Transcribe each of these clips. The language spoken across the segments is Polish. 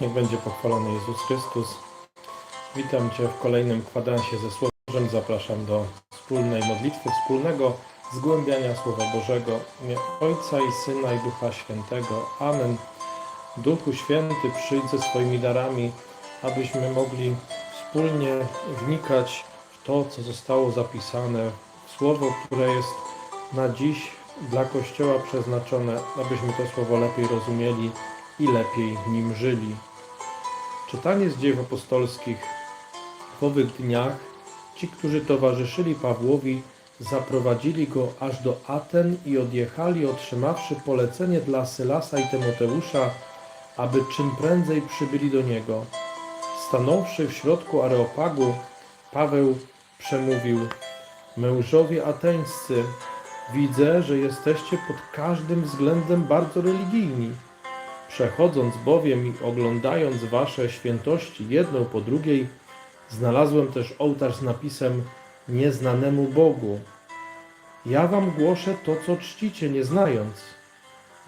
Niech będzie pochwalony Jezus Chrystus. Witam Cię w kolejnym kwadransie ze Słowem. Zapraszam do wspólnej modlitwy, wspólnego zgłębiania Słowa Bożego. Ojca i Syna i Ducha Świętego. Amen. Duchu Święty, przyjdź ze swoimi darami, abyśmy mogli wspólnie wnikać w to, co zostało zapisane, Słowo, które jest na dziś dla Kościoła przeznaczone, abyśmy to Słowo lepiej rozumieli i lepiej nim żyli. Czytanie z dziejów apostolskich. W owych dniach ci, którzy towarzyszyli Pawłowi, zaprowadzili go aż do Aten i odjechali, otrzymawszy polecenie dla Sylasa i Tymoteusza, aby czym prędzej przybyli do niego. Stanąwszy w środku Areopagu, Paweł przemówił: Mężowie ateńscy, widzę, że jesteście pod każdym względem bardzo religijni. Przechodząc bowiem i oglądając wasze świętości jedną po drugiej, znalazłem też ołtarz z napisem Nieznanemu Bogu. Ja wam głoszę to, co czcicie, nie znając.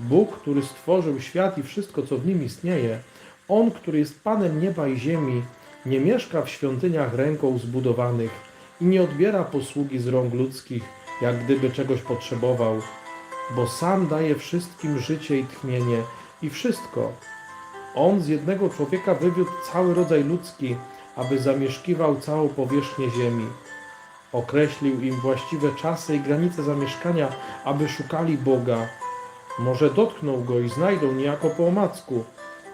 Bóg, który stworzył świat i wszystko, co w nim istnieje, On, który jest Panem nieba i ziemi, nie mieszka w świątyniach ręką zbudowanych i nie odbiera posługi z rąk ludzkich, jak gdyby czegoś potrzebował, bo sam daje wszystkim życie i tchnienie i wszystko. On z jednego człowieka wywiódł cały rodzaj ludzki, aby zamieszkiwał całą powierzchnię ziemi. Określił im właściwe czasy i granice zamieszkania, aby szukali Boga. Może dotkną go i znajdą niejako po omacku,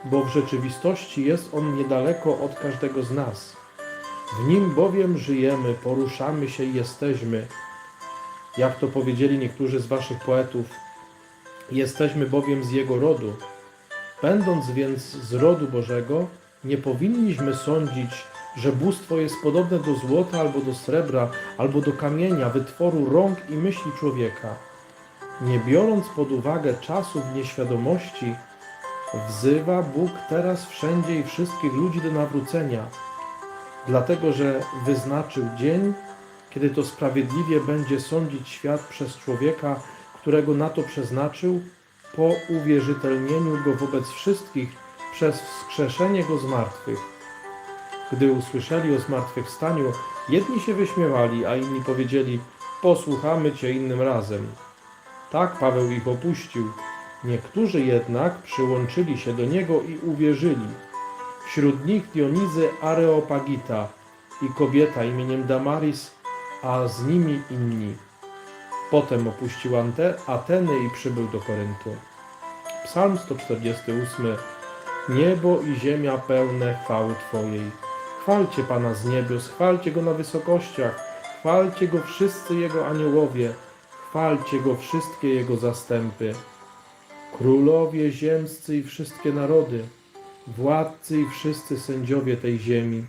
bo w rzeczywistości jest on niedaleko od każdego z nas. W nim bowiem żyjemy, poruszamy się i jesteśmy. Jak to powiedzieli niektórzy z waszych poetów, jesteśmy bowiem z jego rodu. Będąc więc z rodu Bożego, nie powinniśmy sądzić, że bóstwo jest podobne do złota albo do srebra, albo do kamienia, wytworu rąk i myśli człowieka. Nie biorąc pod uwagę czasów nieświadomości, wzywa Bóg teraz wszędzie i wszystkich ludzi do nawrócenia, dlatego że wyznaczył dzień, kiedy to sprawiedliwie będzie sądzić świat przez człowieka, którego na to przeznaczył, po uwierzytelnieniu go wobec wszystkich przez wskrzeszenie go z martwych. Gdy usłyszeli o zmartwychwstaniu, jedni się wyśmiewali, a inni powiedzieli: Posłuchamy cię innym razem. Tak Paweł ich opuścił. Niektórzy jednak przyłączyli się do niego i uwierzyli. Wśród nich Dionizy Areopagita i kobieta imieniem Damaris, a z nimi inni. Potem opuścił Ateny i przybył do Koryntu. Psalm 148. Niebo i ziemia pełne chwały Twojej. Chwalcie Pana z niebios, chwalcie Go na wysokościach, chwalcie Go wszyscy Jego aniołowie, chwalcie Go wszystkie Jego zastępy. Królowie ziemscy i wszystkie narody, władcy i wszyscy sędziowie tej ziemi,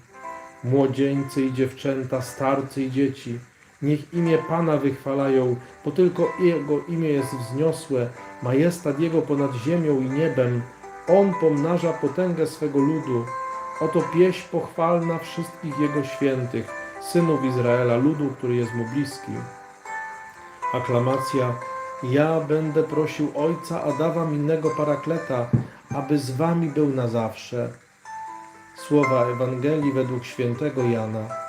młodzieńcy i dziewczęta, starcy i dzieci, Niech imię Pana wychwalają, bo tylko Jego imię jest wzniosłe, majestat Jego ponad ziemią i niebem. On pomnaża potęgę swego ludu. Oto pieśń pochwalna wszystkich Jego świętych, synów Izraela, ludu, który jest mu bliski. Aklamacja. Ja będę prosił Ojca, a dawam innego parakleta, aby z wami był na zawsze. Słowa Ewangelii według świętego Jana.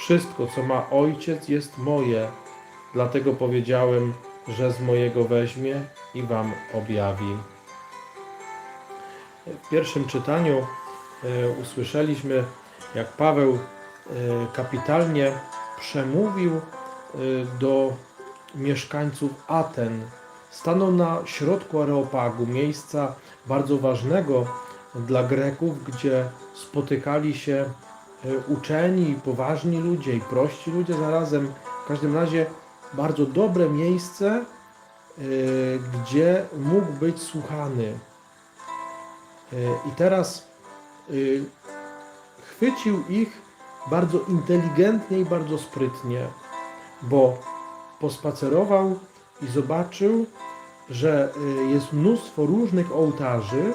Wszystko, co ma ojciec, jest moje. Dlatego powiedziałem, że z mojego weźmie i wam objawi. W pierwszym czytaniu e, usłyszeliśmy, jak Paweł e, kapitalnie przemówił e, do mieszkańców Aten. Stanął na środku Areopagu, miejsca bardzo ważnego dla Greków, gdzie spotykali się uczeni i poważni ludzie i prości ludzie zarazem. W każdym razie bardzo dobre miejsce, e, gdzie mógł być słuchany. E, I teraz e, schwycił ich bardzo inteligentnie i bardzo sprytnie, bo pospacerował i zobaczył, że jest mnóstwo różnych ołtarzy,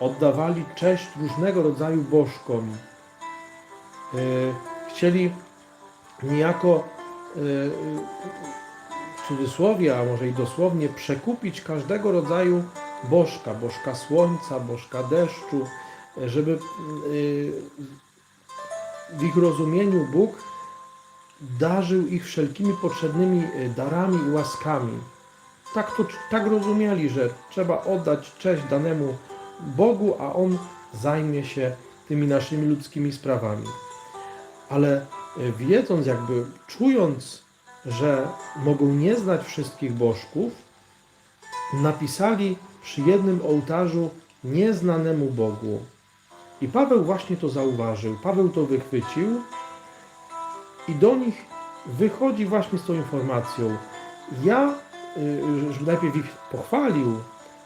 oddawali cześć różnego rodzaju bożkom. Y, Chcieli niejako y, w cudzysłowie, a może i dosłownie przekupić każdego rodzaju bożka, bożka słońca, bożka deszczu, żeby y, w ich rozumieniu Bóg darzył ich wszelkimi potrzebnymi darami i łaskami. Tak to tak rozumieli, że trzeba oddać cześć danemu Bogu, a On zajmie się tymi naszymi ludzkimi sprawami. Ale y, wiedząc, jakby czując, że mogą nie znać wszystkich bożków, napisali przy jednym ołtarzu nieznanemu Bogu. I Paweł właśnie to zauważył. Paweł to wychwycił i do nich wychodzi właśnie z tą informacją. Ja y, że najpierw ich pochwalił,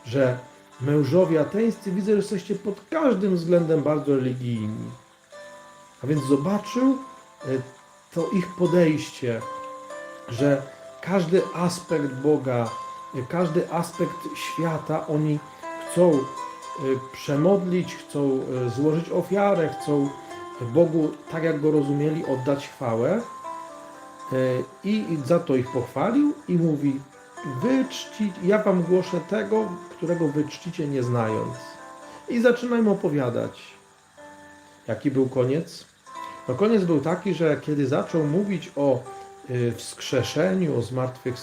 że mężowie ateńscy widzę, że jesteście pod każdym względem bardzo religijni. A więc zobaczył y, to ich podejście, że każdy aspekt Boga, y, każdy aspekt świata oni chcą y, przemodlić, chcą złożyć ofiarę, chcą Bogu, tak jak go rozumieli, oddać chwałę. I za to ich pochwalił i mówi: Wy czci, ja wam głoszę tego, którego wy czcicie nie znając. I zaczyna im opowiadać. Jaki był koniec? No koniec był taki, że kiedy zaczął mówić o y, wskrzeszeniu, o zmartwych,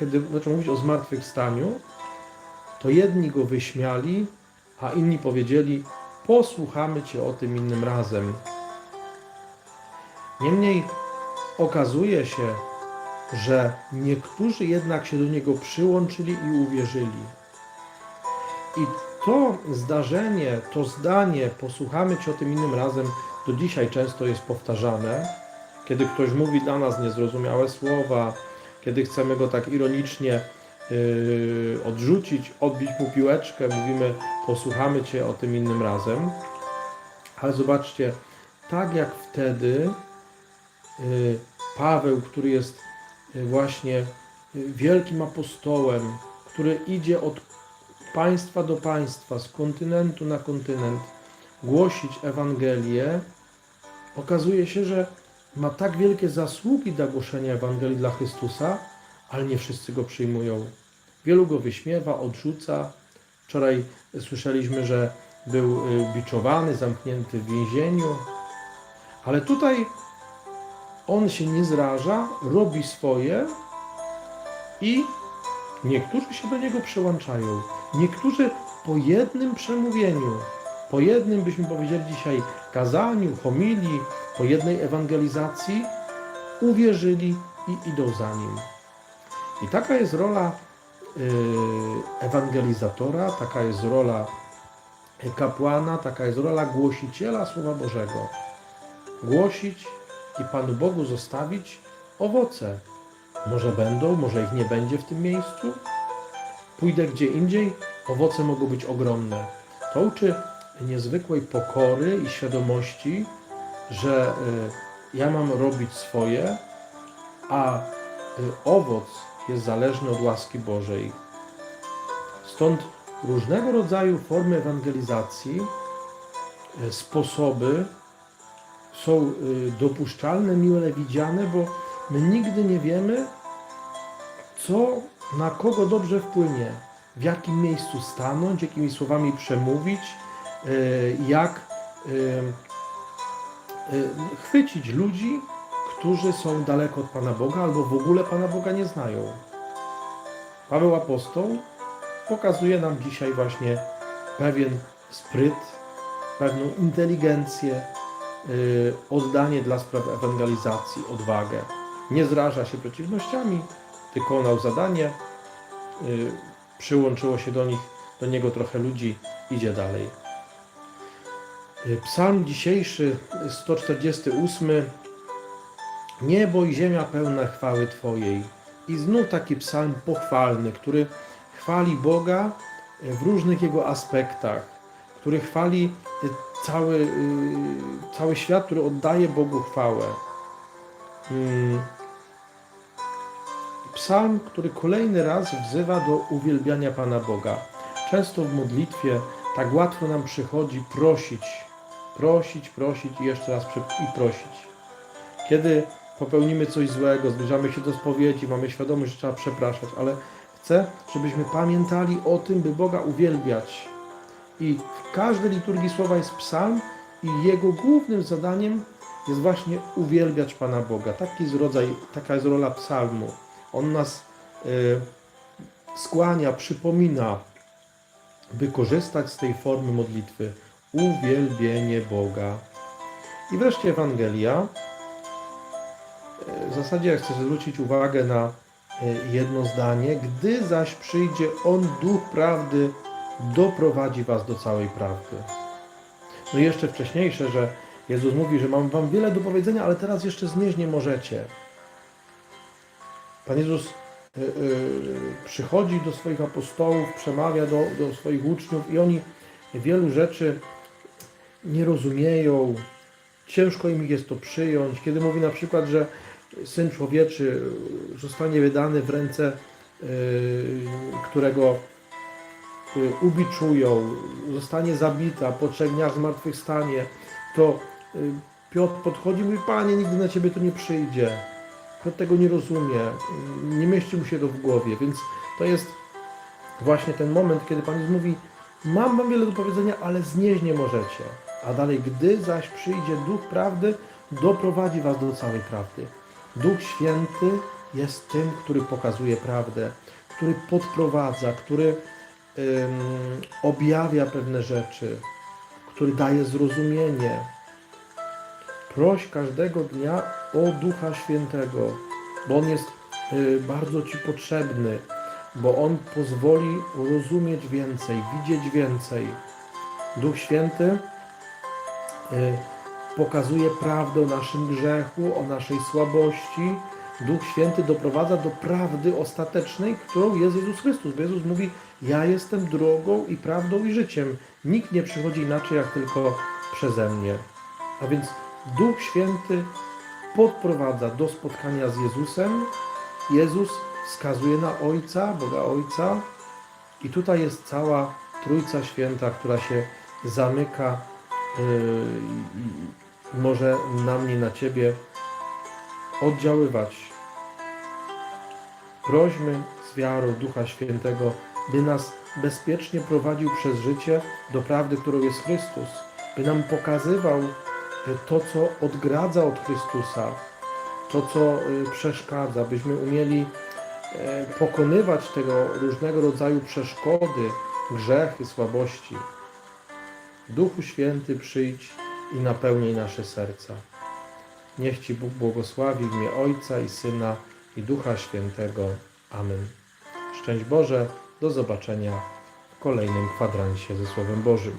kiedy zaczął mówić o zmartwychwstaniu, to jedni go wyśmiali, a inni powiedzieli: Posłuchamy cię o tym innym razem. Niemniej okazuje się, że niektórzy jednak się do niego przyłączyli i uwierzyli. I to zdarzenie, to zdanie, posłuchamy cię o tym innym razem, do dzisiaj często jest powtarzane, kiedy ktoś mówi dla nas niezrozumiałe słowa, kiedy chcemy go tak ironicznie yy, odrzucić, odbić mu piłeczkę, mówimy, posłuchamy cię o tym innym razem. Ale zobaczcie, tak jak wtedy yy, Paweł, który jest yy, właśnie yy, wielkim apostołem, który idzie od państwa do państwa, z kontynentu na kontynent, głosić Ewangelię, okazuje się, że ma tak wielkie zasługi dla głoszenia Ewangelii dla Chrystusa, ale nie wszyscy go przyjmują. Wielu go wyśmiewa, odrzuca. Wczoraj słyszeliśmy, że był y, biczowany, zamknięty w więzieniu, ale tutaj on się nie zraża, robi swoje i niektórzy się do niego przyłączają. Niektórzy po jednym przemówieniu, po jednym, byśmy powiedzieli dzisiaj, kazaniu, homilii, po jednej ewangelizacji uwierzyli i idą za nim. I taka jest rola y, ewangelizatora, taka jest rola kapłana, taka jest rola głosiciela Słowa Bożego. Głosić i Panu Bogu zostawić owoce. Może będą, może ich nie będzie w tym miejscu. Pójdę gdzie indziej, owoce mogą być ogromne. To uczy niezwykłej pokory i świadomości, że y, ja mam robić swoje, a y, owoc jest zależny od łaski Bożej. Stąd różnego rodzaju formy ewangelizacji, y, sposoby są dopuszczalne, mile widziane, bo my nigdy nie wiemy, co na kogo dobrze wpłynie, w jakim miejscu stanąć, jakimi słowami przemówić, y, jak y, y, chwycić ludzi, którzy są daleko od Pana Boga albo w ogóle Pana Boga nie znają. Paweł Apostoł pokazuje nam dzisiaj właśnie pewien spryt, pewną inteligencję, oddanie dla spraw ewangelizacji, odwagę. Nie zraża się przeciwnościami, wykonał zadanie, y, przyłączyło się do nich, do niego trochę ludzi, idzie dalej. Y, Psalm dzisiejszy, 148. Niebo i ziemia pełne chwały Twojej. I znów taki psalm pochwalny, który chwali Boga w różnych jego aspektach, który chwali y, cały, y, cały świat, który oddaje Bogu chwałę. Mm. Psalm, który kolejny raz wzywa do uwielbiania Pana Boga. Często w modlitwie tak łatwo nam przychodzi prosić, prosić, prosić i jeszcze raz i prosić. Kiedy popełnimy coś złego, zbliżamy się do spowiedzi, mamy świadomość, że trzeba przepraszać, ale chcę, żebyśmy pamiętali o tym, by Boga uwielbiać. I w każdej liturgii słowa jest psalm i jego głównym zadaniem jest właśnie uwielbiać Pana Boga. Taki jest rodzaj, taka jest rola psalmu. On nas y, skłania, przypomina, by korzystać z tej formy modlitwy. Uwielbienie Boga. I wreszcie Ewangelia. E, W zasadzie chcę zwrócić uwagę na e, jedno zdanie. Gdy zaś przyjdzie On, Duch Prawdy, doprowadzi was do całej prawdy. No i jeszcze wcześniejsze, że Jezus mówi, że mam wam wiele do powiedzenia, ale teraz jeszcze znieść nie możecie. Pan Jezus y, y, przychodzi do swoich apostołów, przemawia do, do swoich uczniów i oni wielu rzeczy nie rozumieją, ciężko im jest to przyjąć. Kiedy mówi na przykład, że Syn Człowieczy zostanie wydany w ręce, y, którego ubiczują, zostanie zabita, po trzech dniach zmartwychwstanie, to Piotr podchodzi i mówi, Panie, nigdy na Ciebie to nie przyjdzie. Piotr tego nie rozumie, nie mieści mu się to w głowie, więc to jest właśnie ten moment, kiedy Pan mówi, mam Wam wiele do powiedzenia, ale znieść nie możecie. A dalej, gdy zaś przyjdzie Duch Prawdy, doprowadzi Was do całej prawdy. Duch Święty jest tym, który pokazuje prawdę, który podprowadza, który objawia pewne rzeczy, który daje zrozumienie. Proś każdego dnia o Ducha Świętego, bo On jest y, bardzo Ci potrzebny, bo On pozwoli rozumieć więcej, widzieć więcej. Duch Święty y, pokazuje prawdę o naszym grzechu, o naszej słabości. Duch Święty doprowadza do prawdy ostatecznej, którą jest Jezus Chrystus. Bo Jezus mówi, ja jestem drogą i prawdą i życiem. Nikt nie przychodzi inaczej, jak tylko przeze mnie. A więc Duch Święty podprowadza do spotkania z Jezusem. Jezus wskazuje na Ojca, Boga Ojca. I tutaj jest cała Trójca Święta, która się zamyka yy, może na mnie, na Ciebie oddziaływać. Prośmy z wiarą Ducha Świętego, by nas bezpiecznie prowadził przez życie do prawdy, którą jest Chrystus, by nam pokazywał to, co odgradza od Chrystusa, to, co y, przeszkadza, byśmy umieli e, pokonywać tego różnego rodzaju przeszkody, grzechy, słabości. Duchu Święty przyjdź i napełnij nasze serca. Niech Ci Bóg błogosławi w imię Ojca i Syna i Ducha Świętego. Amen. Szczęść Boże, do zobaczenia w kolejnym kwadransie ze Słowem Bożym.